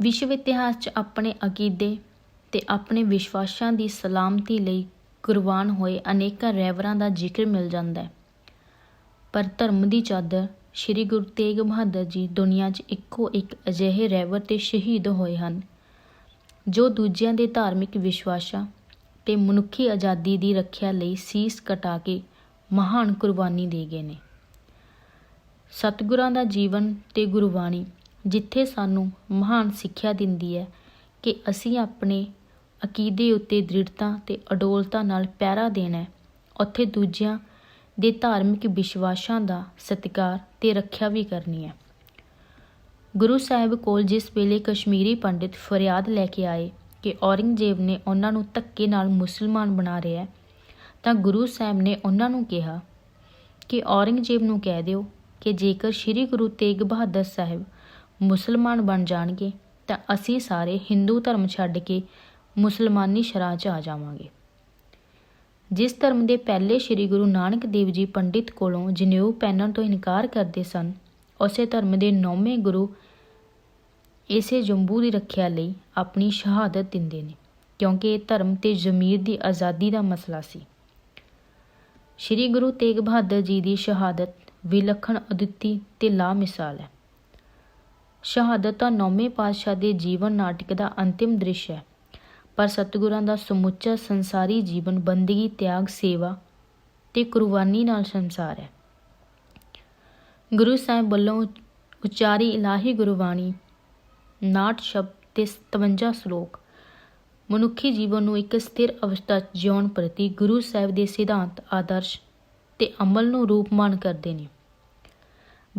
ਵਿਸ਼ਵ ਇਤਿਹਾਸ 'ਚ ਆਪਣੇ ਅਕੀਦੇ ਤੇ ਆਪਣੇ ਵਿਸ਼ਵਾਸਾਂ ਦੀ ਸਲਾਮਤੀ ਲਈ ਕੁਰਬਾਨ ਹੋਏ ਅਨੇਕਾਂ ਰਹਿਬਰਾਂ ਦਾ ਜ਼ਿਕਰ ਮਿਲ ਜਾਂਦਾ ਹੈ। ਪਰ ਧਰਮ ਦੀ ਚਾਦਰ ਸ੍ਰੀ ਗੁਰੂ ਤੇਗ ਬਹਾਦਰ ਜੀ ਦੁਨੀਆ 'ਚ ਇੱਕੋ ਇੱਕ ਅਜਿਹੇ ਰਹਿਬਰ ਤੇ ਸ਼ਹੀਦ ਹੋਏ ਹਨ, ਜੋ ਦੂਜਿਆਂ ਦੇ ਧਾਰਮਿਕ ਵਿਸ਼ਵਾਸਾਂ ਤੇ ਮਨੁੱਖੀ ਆਜ਼ਾਦੀ ਦੀ ਰੱਖਿਆ ਲਈ ਸੀਸ ਕਟਾ ਕੇ ਮਹਾਨ ਕੁਰਬਾਨੀ ਦੇ ਗਏ ਨੇ। ਸਤਿਗੁਰਾਂ ਦਾ ਜੀਵਨ ਤੇ ਗੁਰਬਾਣੀ ਜਿੱਥੇ ਸਾਨੂੰ ਮਹਾਨ ਸਿੱਖਿਆ ਦਿੰਦੀ ਹੈ ਕਿ ਅਸੀਂ ਆਪਣੇ ਅਕੀਦੇ ਉੱਤੇ ਦ੍ਰਿੜਤਾ ਤੇ ਅਡੋਲਤਾ ਨਾਲ ਪਹਿਰਾ ਦੇਣਾ ਹੈ। ਉੱਥੇ ਦੂਜਿਆਂ ਦੇ ਧਾਰਮਿਕ ਵਿਸ਼ਵਾਸਾਂ ਦਾ ਸਤਿਕਾਰ ਤੇ ਰੱਖਿਆ ਵੀ ਕਰਨੀ ਹੈ। ਗੁਰੂ ਸਾਹਿਬ ਕੋਲ ਜਿਸ ਵੇਲੇ ਕਸ਼ਮੀਰੀ ਪੰਡਿਤ ਫਰਿਆਦ ਲੈ ਕੇ ਆਏ ਕਿ ਔਰੰਗਜ਼ੇਬ ਨੇ ਉਹਨਾਂ ਨੂੰ ਧੱਕੇ ਨਾਲ ਮੁਸਲਮਾਨ ਬਣਾ ਰਿਹਾ ਹੈ, ਤਾਂ ਗੁਰੂ ਸਾਹਿਬ ਨੇ ਉਹਨਾਂ ਨੂੰ ਕਿਹਾ ਕਿ ਔਰੰਗਜ਼ੇਬ ਨੂੰ ਕਹਿ ਦਿਓ ਕਿ ਜੇਕਰ ਸ੍ਰੀ ਗੁਰੂ ਤੇਗ ਬਹਾਦਰ ਸਾਹਿਬ ਮੁਸਲਮਾਨ ਬਣ ਜਾਣਗੇ, ਤਾਂ ਅਸੀਂ ਸਾਰੇ ਹਿੰਦੂ ਧਰਮ ਛੱਡ ਕੇ ਮੁਸਲਮਾਨੀ ਸ਼ਰਾਂ 'ਚ ਆ ਜਾਵਾਂਗੇ। ਜਿਸ ਧਰਮ ਦੇ ਪਹਿਲੇ ਸ੍ਰੀ ਗੁਰੂ ਨਾਨਕ ਦੇਵ ਜੀ ਪੰਡਿਤ ਕੋਲੋਂ ਜਨੇਊ ਪਹਿਨਣ ਤੋਂ ਇਨਕਾਰ ਕਰਦੇ ਸਨ, ਉਸੇ ਧਰਮ ਦੇ ਨੌਵੇਂ ਗੁਰੂ ਇਸੇ ਜੰਬੂ ਦੀ ਰੱਖਿਆ ਲਈ ਆਪਣੀ ਸ਼ਹਾਦਤ ਦਿੰਦੇ ਨੇ, ਕਿਉਂਕਿ ਇਹ ਧਰਮ ਤੇ ਜ਼ਮੀਰ ਦੀ ਆਜ਼ਾਦੀ ਦਾ ਮਸਲਾ ਸੀ। ਸ੍ਰੀ ਗੁਰੂ ਤੇਗ ਬਹਾਦਰ ਜੀ ਦੀ ਸ਼ਹਾਦਤ ਵਿਲੱਖਣ ਅਦੁੱਤੀ ਤੇ ਲਾ ਮਿਸਾਲ ਹੈ। ਸ਼ਹਾਦਤ ਤਾਂ ਨੌਵੇਂ ਪਾਤਸ਼ਾਹ ਦੇ ਜੀਵਨ ਨਾਟਕ ਦਾ ਅੰਤਿਮ ਦ੍ਰਿਸ਼ ਹੈ। ਪਰ ਸਤਿਗੁਰਾਂ ਦਾ ਸਮੁੱਚਾ ਸੰਸਾਰੀ ਜੀਵਨ, ਬੰਦਗੀ, ਤਿਆਗ, ਸੇਵਾ ਤੇ ਕੁਰਬਾਨੀ ਨਾਲ ਸੰਸਾਰ ਹੈ। ਗੁਰੂ ਸਾਹਿਬ ਵੱਲੋਂ ਉਚਾਰੀ ਇਲਾਹੀ ਗੁਰਬਾਣੀ, ਨਾਟ ਸ਼ਬਦ ਤੇ 57 ਸ਼ਲੋਕ ਮਨੁੱਖੀ ਜੀਵਨ ਨੂੰ ਇੱਕ ਸਥਿਰ ਅਵਸਥਾ ਜਿਉਣ ਪ੍ਰਤੀ ਗੁਰੂ ਸਾਹਿਬ ਦੇ ਸਿਧਾਂਤ, ਆਦਰਸ਼ ਤੇ ਅਮਲ ਨੂੰ ਰੂਪਮਾਨ ਕਰਦੇ ਨੇ।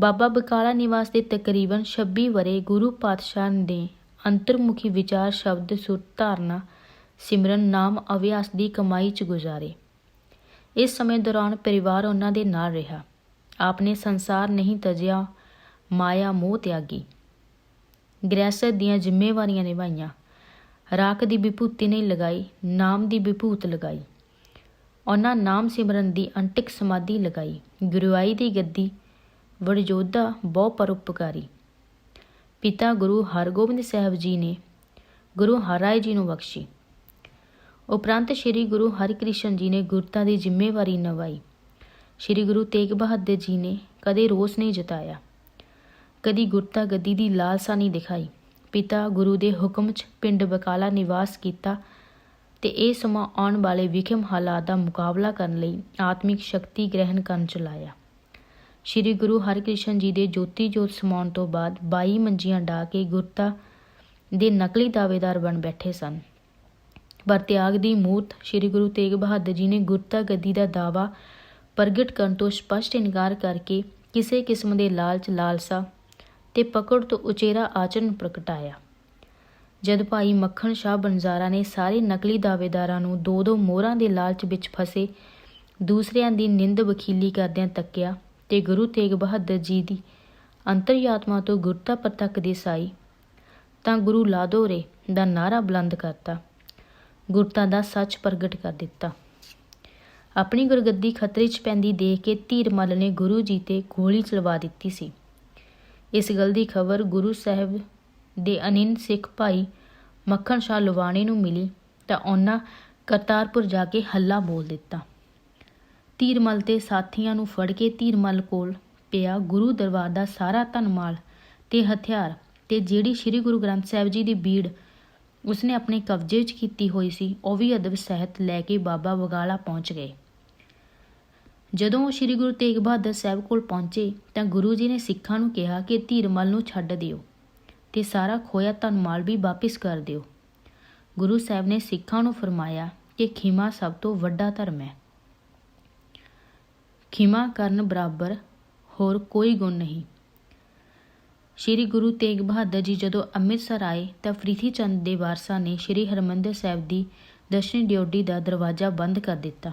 ਬਾਬਾ ਬਕਾਲਾ ਨਿਵਾਸ ਦੇ ਤਕਰੀਬਨ 26 ਵਰੇ ਗੁਰੂ ਪਾਤਸ਼ਾਹ ਨੇ ਅੰਤਰਮੁਖੀ ਵਿਚਾਰ ਸ਼ਬਦ ਸੁਰ ਧਾਰਨਾ ਸਿਮਰਨ ਨਾਮ ਅਭਿਆਸ ਦੀ ਕਮਾਈ 'ਚ ਗੁਜ਼ਾਰੇ। ਇਸ ਸਮੇਂ ਦੌਰਾਨ ਪਰਿਵਾਰ ਉਹਨਾਂ ਦੇ ਨਾਲ ਰਿਹਾ। ਆਪਨੇ ਸੰਸਾਰ ਨਹੀਂ ਤਜਿਆ, ਮਾਇਆ ਮੋਹ ਤਿਆਗੀ। ਗ੍ਰਹਿਸਤ ਦੀਆਂ ਜ਼ਿੰਮੇਵਾਰੀਆਂ ਨਿਭਾਈਆਂ। ਰਾਖ ਦੀ ਵਿਭੂਤੀ ਨਹੀਂ ਲਗਾਈ, ਨਾਮ ਦੀ ਵਿਭੂਤ ਲਗਾਈ। ਉਹਨਾਂ ਨਾਮ ਸਿਮਰਨ ਦੀ ਅੰਟਿਕ ਸਮਾਧੀ ਲਗਾਈ। ਗੁਰੂਆਈ ਦੀ ਗੱਦੀ ਵਰਜੋਧਾ ਬਹੁ ਪਰਉਪਕਾਰੀ। ਪਿਤਾ ਗੁਰੂ ਹਰਗੋਬਿੰਦ ਸਾਹਿਬ ਜੀ ਨੇ ਗੁਰੂ ਹਰਾਏ ਜੀ ਨੂੰ ਬਖਸ਼ੀ। ਉਪਰੰਤ ਸ੍ਰੀ ਗੁਰੂ ਹਰਿਕ੍ਰਿਸ਼ਨ ਜੀ ਨੇ ਗੁਰਤਾ ਦੀ ਜ਼ਿੰਮੇਵਾਰੀ ਨਿਭਾਈ। ਸ੍ਰੀ ਗੁਰੂ ਤੇਗ ਬਹਾਦਰ ਜੀ ਨੇ ਕਦੇ ਰੋਸ ਨਹੀਂ ਜਤਾਇਆ। ਕਦੀ ਗੁਰਤਾ ਗੱਦੀ ਦੀ ਲਾਲਸਾ ਨਹੀਂ ਦਿਖਾਈ। ਪਿਤਾ ਗੁਰੂ ਦੇ ਹੁਕਮ 'ਚ ਪਿੰਡ ਬਕਾਲਾ ਨਿਵਾਸ ਕੀਤਾ ਤੇ ਇਹ ਸਮਾਂ ਆਉਣ ਵਾਲੇ ਵਿਖਮ ਹਾਲਾਤ ਦਾ ਮੁਕਾਬਲਾ ਕਰਨ ਲਈ ਆਤਮਿਕ ਸ਼ਕਤੀ ਗ੍ਰਹਿਣ ਕਰਨ ਚਲਾਇਆ ਸ੍ਰੀ ਗੁਰੂ ਹਰਿਕ੍ਰਿਸ਼ਨ ਜੀ ਦੇ ਜੋਤੀ ਜੋਤ ਸਮਾਉਣ ਤੋਂ ਬਾਅਦ 22 ਮੰਜੀਆਂ ਢਾ ਕੇ ਗੁਰਤਾ ਦੇ ਨਕਲੀ ਦਾਅਵੇਦਾਰ ਬਣ ਬੈਠੇ ਸਨ। ਪਰ ਤਿਆਗ ਦੀ ਮੂਰਤ ਸ੍ਰੀ ਗੁਰੂ ਤੇਗ ਬਹਾਦਰ ਜੀ ਨੇ ਗੁਰਤਾ ਗੱਦੀ ਦਾ ਦਾਵਾ ਪ੍ਰਗਟ ਕਰਨ ਤੋਂ ਸਪਸ਼ਟ ਇਨਕਾਰ ਕਰਕੇ ਕਿਸੇ ਕਿਸਮ ਦੇ ਲਾਲਚ, ਲਾਲਸਾ ਤੇ ਪਕੜ ਤੋਂ ਉਚੇਰਾ ਆਚਰਨ ਪ੍ਰਗਟਾਇਆ। ਜਦ ਭਾਈ ਮੱਖਣ ਸ਼ਾਹ ਬੰਜ਼ਾਰਾ ਨੇ ਸਾਰੇ ਨਕਲੀ ਦਾਅਵੇਦਾਰਾਂ ਨੂੰ ਦੋ ਦੋ ਮੋਹਰਾਂ ਦੇ ਲਾਲਚ ਵਿੱਚ ਫਸੇ, ਦੂਸਰਿਆਂ ਦੀ ਨਿੰਦ ਵਖੀਲੀ ਕਰਦਿਆਂ ਤੱਕਿਆ ਤੇ ਗੁਰੂ ਤੇਗ ਬਹਾਦਰ ਜੀ ਦੀ ਅੰਤਰਯਾਤਮਾ ਤੋਂ ਗੁਰਤਾ ਪ੍ਰਤੱਖ ਦੀ ਸਾਈ, ਤਾਂ ਗੁਰੂ ਲਾਦੋਰੇ ਦਾ ਨਾਰਾ ਬੁਲੰਦ ਕਰਤਾ, ਗੁਰਤਾ ਦਾ ਸੱਚ ਪ੍ਰਗਟ ਕਰ ਦਿੱਤਾ। ਆਪਣੀ ਗੁਰਗੱਦੀ ਖਤਰੇ 'ਚ ਪੈਂਦੀ ਦੇਖ ਕੇ ਧੀਰਮਲ ਨੇ ਗੁਰੂ ਜੀ ਤੇ ਗੋਲੀ ਚਲਵਾ ਦਿੱਤੀ ਸੀ। ਇਸ ਗੱਲ ਦੀ ਖਬਰ ਗੁਰੂ ਸਾਹਿਬ ਦੇ ਅਨਿੰਦ ਸਿੱਖ ਭਾਈ ਮੱਖਣ ਸ਼ਾਹ ਲੁਵਾਣੇ ਨੂੰ ਮਿਲੀ, ਤਾਂ ਉਹਨਾਂ ਕਰਤਾਰਪੁਰ ਜਾ ਕੇ ਹੱਲਾ ਬੋਲ ਦਿੱਤਾ। ਧੀਰਮਲ ਤੇ ਸਾਥੀਆਂ ਨੂੰ ਫੜ ਕੇ ਧੀਰਮਲ ਕੋਲ ਪਿਆ ਗੁਰੂ ਦਰਬਾਰ ਦਾ ਸਾਰਾ ਧਨਮਾਲ ਤੇ ਹਥਿਆਰ ਤੇ ਜਿਹੜੀ ਸ੍ਰੀ ਗੁਰੂ ਗ੍ਰੰਥ ਸਾਹਿਬ ਜੀ ਦੀ ਬੀੜ ਉਸਨੇ ਆਪਣੇ ਕਬਜ਼ੇ ਵਿੱਚ ਕੀਤੀ ਹੋਈ ਸੀ, ਉਹ ਵੀ ਅਦਬ ਸਹਿਤ ਲੈ ਕੇ ਬਾਬਾ ਬਗਾਲਾ ਪਹੁੰਚ ਗਏ। ਜਦੋਂ ਉਹ ਸ੍ਰੀ ਗੁਰੂ ਤੇਗ ਬਹਾਦਰ ਸਾਹਿਬ ਕੋਲ ਪਹੁੰਚੇ ਤਾਂ ਗੁਰੂ ਜੀ ਨੇ ਸਿੱਖਾਂ ਨੂੰ ਕਿਹਾ ਕਿ ਧੀਰਮਲ ਨੂੰ ਛੱਡ ਦਿਓ ਤੇ ਸਾਰਾ ਖੋਇਆ ਧਨਮਾਲ ਵੀ ਵਾਪਿਸ ਕਰ ਦਿਓ। ਗੁਰੂ ਸਾਹਿਬ ਨੇ ਸਿੱਖਾਂ ਨੂੰ ਫਰਮਾਇਆ ਕਿ ਖਿਮਾ ਸਭ ਤੋਂ ਵੱਡਾ ਧਰਮ ਹੈ। ਖਿਮਾ ਕਰਨ ਬਰਾਬਰ ਹੋਰ ਕੋਈ ਗੁਣ ਨਹੀਂ। ਸ਼੍ਰੀ ਗੁਰੂ ਤੇਗ ਬਹਾਦਰ ਜੀ ਜਦੋਂ ਅੰਮ੍ਰਿਤਸਰ ਆਏ ਤਾਂ ਪ੍ਰੀਥੀ ਚੰਦ ਦੇ ਵਾਰਸਾਂ ਨੇ ਸ਼੍ਰੀ ਹਰਮੰਦਰ ਸਾਹਿਬ ਦੀ ਦਸ਼ਨੀ ਡਿਓਡੀ ਦਾ ਦਰਵਾਜ਼ਾ ਬੰਦ ਕਰ ਦਿੱਤਾ।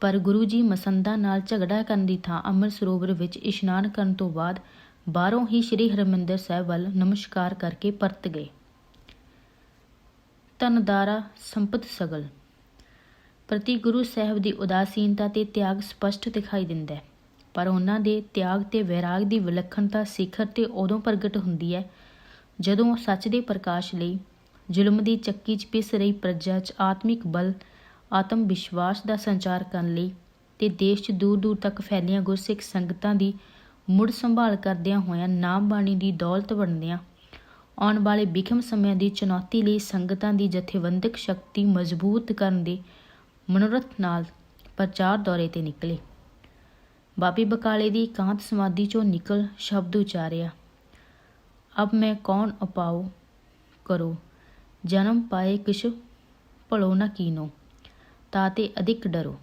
ਪਰ ਗੁਰੂ ਜੀ ਮਸੰਦਾ ਨਾਲ ਝਗੜਾ ਕਰਨ ਦੀ ਥਾਂ ਅੰਮ੍ਰਿਤ ਸਰੋਵਰ ਵਿੱਚ ਇਸ਼ਨਾਨ ਕਰਨ ਤੋਂ ਬਾਅਦ ਬਾਹਰੋਂ ਹੀ ਸ਼੍ਰੀ ਹਰਮੰਦਰ ਸਾਹਿਬ ਵੱਲ ਨਮਸਕਾਰ ਕਰਕੇ ਪਰਤ ਗਏ। ਧਨਦਾਰਾ ਸੰਪਤ ਸਗਲ। ਪ੍ਰਤੀ ਗੁਰੂ ਸਾਹਿਬ ਦੀ ਉਦਾਸੀਨਤਾ ਤੇ ਤਿਆਗ ਸਪਸ਼ਟ ਦਿਖਾਈ ਦਿੰਦਾ ਹੈ। ਪਰ ਉਹਨਾਂ ਦੇ ਤਿਆਗ ਤੇ ਵਿਰਾਗ ਦੀ ਵਿਲੱਖਣਤਾ ਸਿਖਰ ਤੇ ਉਦੋਂ ਪ੍ਰਗਟ ਹੁੰਦੀ ਹੈ ਜਦੋਂ ਸੱਚ ਦੇ ਪ੍ਰਕਾਸ਼ ਲਈ ਜ਼ੁਲਮ ਦੀ ਚੱਕੀ 'ਚ ਪਿਸ ਰਹੀ ਪ੍ਰਜਾ 'ਚ ਆਤਮਿਕ ਬਲ, ਆਤਮ ਵਿਸ਼ਵਾਸ ਦਾ ਸੰਚਾਰ ਕਰਨ ਲਈ ਤੇ ਦੇਸ਼ 'ਚ ਦੂਰ ਦੂਰ ਤੱਕ ਫੈਲੀਆਂ ਗੁਰਸਿੱਖ ਸੰਗਤਾਂ ਦੀ ਮੁੜ ਸੰਭਾਲ ਕਰਦਿਆਂ ਹੋਇਆਂ ਨਾਮ ਬਾਣੀ ਦੀ ਦੌਲਤ ਵੰਡਦਿਆਂ, ਆਉਣ ਵਾਲੇ ਵਿਖਮ ਸਮਿਆਂ ਦੀ ਚੁਣੌਤੀ ਲਈ ਸੰਗਤਾਂ ਦੀ ਜਥੇਬੰਦਕ ਸ਼ਕਤੀ ਮਜ਼ਬੂਤ ਕਰਨ ਦੇ ਮਨੋਰਥ ਨਾਲ ਪ੍ਰਚਾਰ ਦੌਰੇ ਤੇ ਨਿਕਲੇ। ਬਾਬੀ ਬਕਾਲੇ ਦੀ ਕਾਂਤ ਸਮਾਧੀ ਚੋਂ ਨਿਕਲ ਸ਼ਬਦ ਉਚਾਰਿਆ। ਅਬ ਮੈਂ ਕੌਣ ਅਪਾਉ ਕਰੋ? ਜਨਮ ਪਾਏ ਕਿਛ ਭਲੋ ਨਾ ਕੀਨੋ ਤਾਤੇ ਅਧਿਕ ਡਰੋ।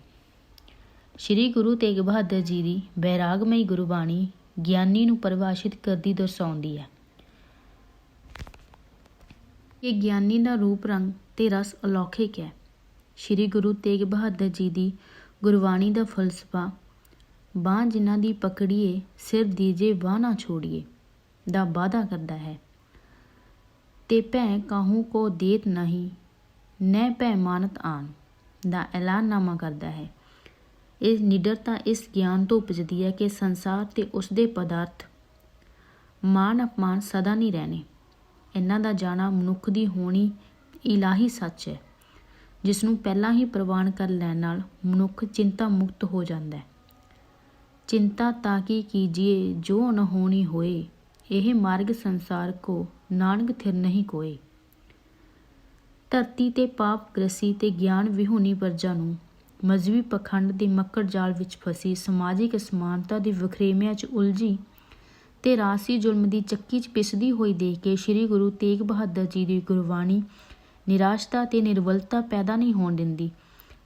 ਸ਼੍ਰੀ ਗੁਰੂ ਤੇਗ ਬਹਾਦਰ ਜੀ ਦੀ ਬੈਰਾਗਮਈ ਗੁਰਬਾਣੀ ਗਿਆਨੀ ਨੂੰ ਪਰਿਭਾਸ਼ਿਤ ਕਰਦੀ ਦਰਸਾਉਂਦੀ ਹੈ। ਇਹ ਗਿਆਨੀ ਦਾ ਰੂਪ ਰੰਗ ਤੇ ਰਸ ਅਲੌਕਿਕ ਹੈ। ਸ਼੍ਰੀ ਗੁਰੂ ਤੇਗ ਬਹਾਦਰ ਜੀ ਦੀ ਗੁਰਬਾਣੀ ਦਾ ਫਲਸਫਾ, ਬਾਂਹ ਜਿਨ੍ਹਾਂ ਦੀ ਪਕੜੀਏ, ਸਿਰ ਦੀਜੇ ਬਾਂਹ ਨਾ ਛੋੜੀਏ, ਦਾ ਵਾਅਦਾ ਕਰਦਾ ਹੈ। ਤੇ ਭੈ ਕਾਹੂ ਕੋ ਦੇਤ ਨਹੀਂ ਨੈ ਭੈ ਮਾਨਤ ਆਨ, ਦਾ ਐਲਾਨਨਾਮਾ ਕਰਦਾ ਹੈ। ਇਹ ਨਿਡਰਤਾ ਇਸ ਗਿਆਨ ਤੋਂ ਉਪਜਦੀ ਹੈ ਕਿ ਸੰਸਾਰ ਤੇ ਉਸ ਦੇ ਪਦਾਰਥ ਮਾਨ ਅਪਮਾਨ ਸਦਾ ਨਹੀਂ ਰਹਿਣੇ। ਇਹਨਾਂ ਦਾ ਜਾਣਾ ਮਨੁੱਖ ਦੀ ਹੋਣੀ ਇਲਾਹੀ ਸੱਚ ਹੈ। ਜਿਸ ਨੂੰ ਪਹਿਲਾਂ ਹੀ ਪ੍ਰਵਾਨ ਕਰ ਲੈਣ ਨਾਲ ਮਨੁੱਖ ਚਿੰਤਾ ਮੁਕਤ ਹੋ ਜਾਂਦਾ ਹੈ। ਚਿੰਤਾ ਤਾਂ ਕੀ ਕੀਜੀਏ, ਜੋ ਨ ਹੋਣੀ ਹੋਏ, ਇਹ ਮਾਰਗ ਸੰਸਾਰ ਕੋ ਨਾਨਕ ਥਿਰ ਨਹੀਂ ਕੋਏ। ਧਰਤੀ ਤੇ ਪਾਪ ਗ੍ਰਸੀ ਤੇ ਗਿਆਨ ਵਿਹੂਨੀ ਪਰਜਾ ਨੂੰ ਮਜ਼ਹਬੀ ਪਖੰਡ ਦੇ ਮੱਕੜ ਜਾਲ ਵਿੱਚ ਫਸੀ ਸਮਾਜਿਕ ਅਸਮਾਨਤਾ ਦੇ ਵਖਰੇਵਿਆਂ 'ਚ ਉਲਝੀ ਤੇ ਰਾਸੀ ਜ਼ੁਲਮ ਦੀ ਚੱਕੀ 'ਚ ਪਿਸਦੀ ਹੋਈ ਦੇਖ ਕੇ ਸ੍ਰੀ ਗੁਰੂ ਤੇਗ ਬਹਾਦਰ ਜੀ ਦੀ ਗੁਰਬਾਣੀ ਨਿਰਾਸ਼ਤਾ ਤੇ ਨਿਰਵਲਤਾ ਪੈਦਾ ਨਹੀਂ ਹੋਣ ਦਿੰਦੀ,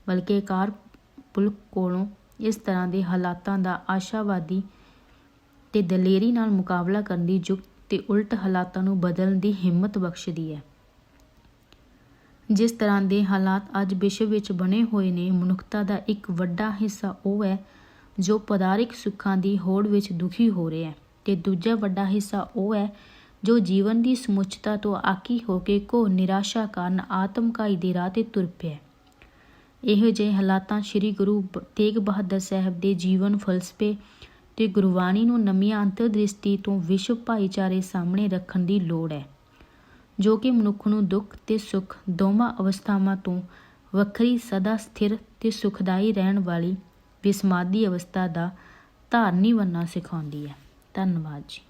ਬਲਕਿ ਕਾਰ ਪੁਲਕ ਕੋਲੋਂ ਇਸ ਤਰ੍ਹਾਂ ਦੇ ਹਾਲਾਤਾਂ ਦਾ ਆਸ਼ਾਵਾਦੀ ਤੇ ਦਲੇਰੀ ਨਾਲ ਮੁਕਾਬਲਾ ਕਰਨ ਦੀ ਯੁਕਤ ਤੇ ਉਲਟ ਹਾਲਾਤਾਂ ਨੂੰ ਬਦਲਣ ਦੀ ਹਿੰਮਤ ਬਖਸ਼ਦੀ ਹੈ। ਜਿਸ ਤਰ੍ਹਾਂ ਦੇ ਹਾਲਾਤ ਅੱਜ ਵਿਸ਼ਵ ਵਿੱਚ ਬਣੇ ਹੋਏ ਨੇ, ਮਨੁੱਖਤਾ ਦਾ ਇੱਕ ਵੱਡਾ ਹਿੱਸਾ ਉਹ ਹੈ ਜੋ ਪਦਾਰਿਕ ਸੁੱਖਾਂ ਦੀ ਹੋੜ ਵਿੱਚ ਦੁਖੀ ਹੋ ਰਿਹਾ ਹੈ ਤੇ ਦੂਜਾ ਵੱਡਾ ਹਿੱਸਾ ਉਹ ਹੈ ਜੋ ਜੀਵਨ ਦੀ ਸਮੁੱਚਤਾ ਤੋਂ ਆਕੀ ਹੋ ਕੇ ਕੋ ਨਿਰਾਸ਼ਾ ਕਾਰਨ ਆਤਮਕਾਈ ਦੇ ਰਾਹ ਤੇ ਤੁਰ ਪਿਆ। ਇਹੋ ਜਿਹੇ ਹਾਲਾਤਾਂ ਸ੍ਰੀ ਗੁਰੂ ਬ- ਤੇਗ ਬਹਾਦਰ ਸਾਹਿਬ ਦੇ ਜੀਵਨ ਫਲਸਫੇ ਤੇ ਗੁਰਬਾਣੀ ਨੂੰ ਨਵੀਂ ਅੰਤਰਦ੍ਰਿਸ਼ਟੀ ਤੋਂ ਵਿਸ਼ਵ ਭਾਈਚਾਰੇ ਸਾਹਮਣੇ ਰੱਖਣ ਦੀ ਲੋੜ ਹੈ, ਜੋ ਕਿ ਮਨੁੱਖ ਨੂੰ ਦੁੱਖ ਤੇ ਸੁੱਖ ਦੋਵਾਂ ਅਵਸਥਾਵਾਂ ਤੋਂ ਵੱਖਰੀ, ਸਦਾ ਸਥਿਰ ਤੇ ਸੁਖਦਾਈ ਰਹਿਣ ਵਾਲੀ ਵਿਸਮਾਦੀ ਅਵਸਥਾ ਦਾ ਧਾਰਨੀ ਬਣਨਾ ਸਿਖਾਉਂਦੀ ਹੈ। ਧੰਨਵਾਦ ਜੀ।